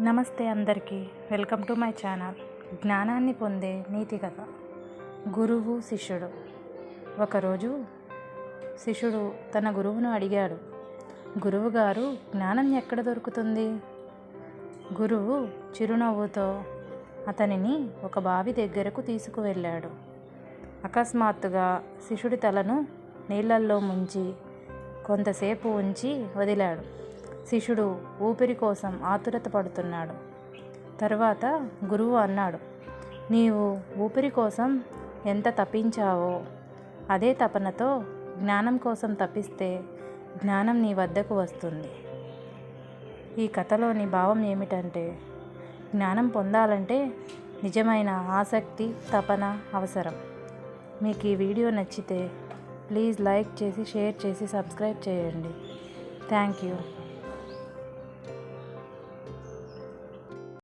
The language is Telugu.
నమస్తే అందరికీ. Welcome to my channel. జ్ఞానాన్ని పొందే నీతి కథ. గురువు శిష్యుడు. ఒకరోజు శిష్యుడు తన గురువును అడిగాడు. గురువుగారు జ్ఞానం ఎక్కడ దొరుకుతుంది? గురువు చిరునవ్వుతో అతనిని ఒక బావి దగ్గరకు తీసుకువెళ్ళాడు. అకస్మాత్తుగా శిష్యుడి తలను నీళ్ళల్లో ముంచి కొంతసేపు ఉంచి వదిలాడు. శిష్యుడు ఊపిరి కోసం ఆతురత పడుతున్నాడు. తరువాత గురువు అన్నాడు నీవు ఊపిరి కోసం ఎంత తప్పించావో అదే తపనతో జ్ఞానం కోసం తప్పిస్తే జ్ఞానం నీ వద్దకు వస్తుంది. ఈ కథలోని భావం ఏమిటంటే జ్ఞానం పొందాలంటే నిజమైన ఆసక్తి తపన అవసరం. మీకు ఈ వీడియో నచ్చితే ప్లీజ్ లైక్ చేసి షేర్ చేసి సబ్స్క్రైబ్ చేయండి. Thank you.